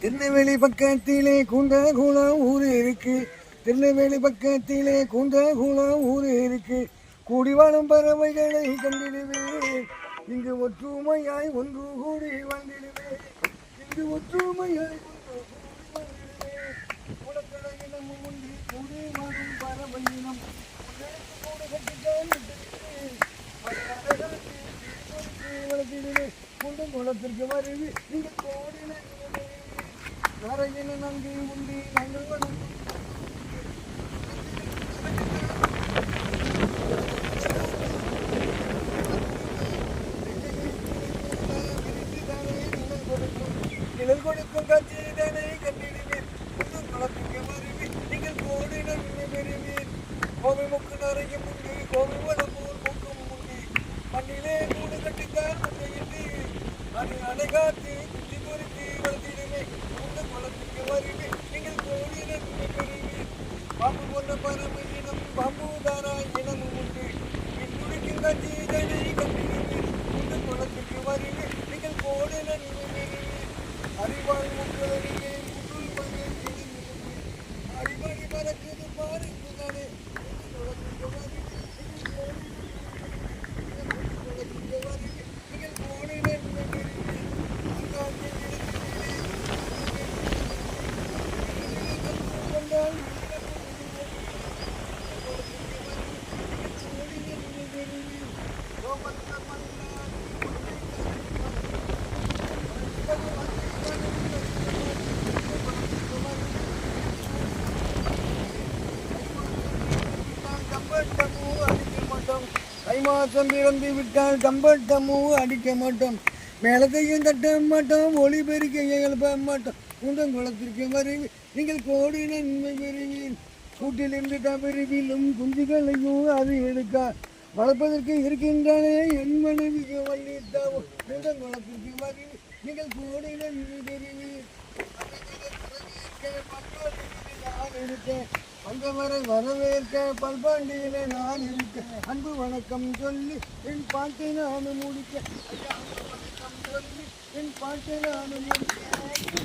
திருநெல்வேலி பக்கத்திலே குண்டகுளம் ஊர் இருக்கு. திருநெல்வேலி பக்கத்திலே குண்டகுளம் ஊர் இருக்கு. கூடி வாழும் பறவைகளை கண்டிடுவேன் இங்கு ஒற்றுமையாய் ஒன்று கூடி வாழ்ந்திடுவேன் இங்கு ஒற்றுமையாய் குளத்திற்கு வருவி நீங்கள் கோடின நரையின நன்றி உண்டி நாங்கள் நிழல் கொடுக்கும் கட்சியினை கண்டிடுவீர் புது குளத்துக்கு வருவி நீங்கள் கோடி நன்மை பெறுவீர். கோவை முக்கு நிறைய முண்டி கோவை வடமூர் முக்கும் மண்ணிலே கூடு அணைகாத்து குளத்துக்கு வருவி நீங்கள் கோடி நன்மை பாம்பு போன்ற பறவை இனம் பாம்பு இனமும் உண்டு துடிக்கும் கட்சியினை கண்டிடுவீர் புது குளத்துக்கு வருவி நீங்கள் கோடி நன்மை பெறுவீர் அறிவாள் பறக்குது பாருக்குதானே நீங்கள் போனே தை மாசம் பிறந்து விட்டால் கம்பட்டமூ அடிக்க மாட்டோம். மேலத்தையும் தட்ட மாட்டோம் ஒளி பெருக்கையை எழுப்ப மாட்டோம். உங்கள் குளத்திற்கு வருவி நீங்கள் கோடி நன்மை பெறுவீர். கூட்டிலிருந்து தவறிவிலும் குஞ்சுகளையும் அது எடுக்க. வளர்ப்பதற்கு இருக்கின்றனே என் மனைவிக்கு வள்ளித்தாவும் உங்கள் குளத்திற்கு வருவி நீங்கள் கோடி நன்மை பெறுவீர் நான் இருக்கேன் வந்தவரை வரவேற்க பல்பாண்டியிலே நான் இருக்க அன்பு வணக்கம் சொல்லி என் பாட்டை நான் முடிக்க ஐயா, வணக்கம் சொல்லி என் பாட்டை நான் முடிக்க